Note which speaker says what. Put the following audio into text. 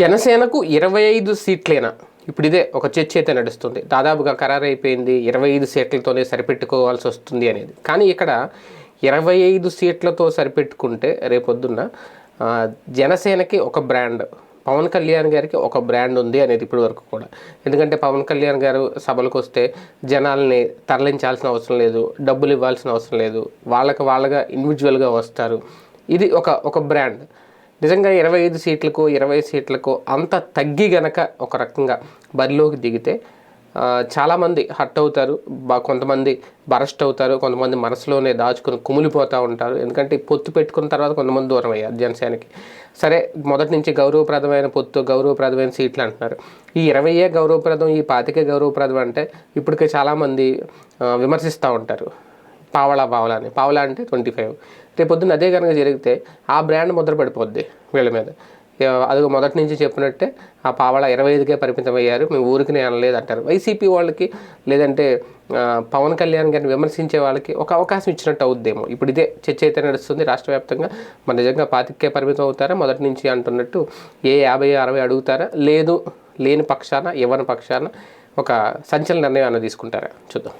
Speaker 1: జనసేనకు ఇరవై ఐదు సీట్లేనా? ఇప్పుడు ఇదే ఒక చర్చ అయితే నడుస్తుంది. దాదాపుగా ఖరారు అయిపోయింది ఇరవై ఐదు సీట్లతోనే సరిపెట్టుకోవాల్సి వస్తుంది అనేది. కానీ ఇక్కడ ఇరవై ఐదు సీట్లతో సరిపెట్టుకుంటే రేపొద్దున్న జనసేనకి ఒక బ్రాండ్ పవన్ కళ్యాణ్ గారికి ఒక బ్రాండ్ ఉంది అనేది ఇప్పటి వరకు కూడా. ఎందుకంటే పవన్ కళ్యాణ్ గారు సభలకు వస్తే జనాల్ని తరలించాల్సిన అవసరం లేదు డబ్బులు ఇవ్వాల్సిన అవసరం లేదు వాళ్ళకి వాళ్ళగా ఇండివిజువల్గా వస్తారు. ఇది ఒక ఒక బ్రాండ్. నిజంగా ఇరవై ఐదు సీట్లకు ఇరవై సీట్లకు అంత తగ్గి గనక ఒక రకంగా బరిలోకి దిగితే చాలామంది హట్ అవుతారు బా కొంతమంది బరస్ట్ అవుతారు కొంతమంది మనసులోనే దాచుకుని కుమిలిపోతూ ఉంటారు. ఎందుకంటే పొత్తు పెట్టుకున్న తర్వాత కొంతమంది దూరం అయ్యారు జనసేనకి. సరే మొదటి నుంచి గౌరవప్రదమైన పొత్తు గౌరవప్రదమైన సీట్లు అంటున్నారు. ఈ ఇరవయ్యే గౌరవప్రదం ఈ పాతికే గౌరవప్రదం అంటే ఇప్పటికే చాలామంది విమర్శిస్తూ ఉంటారు. పావలా పావలా అని. పావలా అంటే ట్వంటీ ఫైవ్. రేపొద్దున అదే కనుక జరిగితే ఆ బ్రాండ్ ముద్ర పడిపోద్ది వీళ్ళ మీద. అది మొదటి నుంచి చెప్పినట్టే ఆ పావలా ఇరవై ఐదుకే పరిమితం అయ్యారు మేము ఊరికి అనలేదు అంటారు. వైసీపీ వాళ్ళకి లేదంటే పవన్ కళ్యాణ్ గారిని విమర్శించే వాళ్ళకి ఒక అవకాశం ఇచ్చినట్టు అవుద్దేమో. ఇప్పుడు ఇదే చర్చ అయితే నడుస్తుంది రాష్ట్ర వ్యాప్తంగా మన నిజంగా పాతికే పరిమితం అవుతారా మొదటి నుంచి అంటున్నట్టు ఏ యాభై అరవై అడుగుతారా? లేదు లేని పక్షాన ఇవ్వని పక్షాన ఒక సంచలన నిర్ణయం అన్న తీసుకుంటారా? చూద్దాం.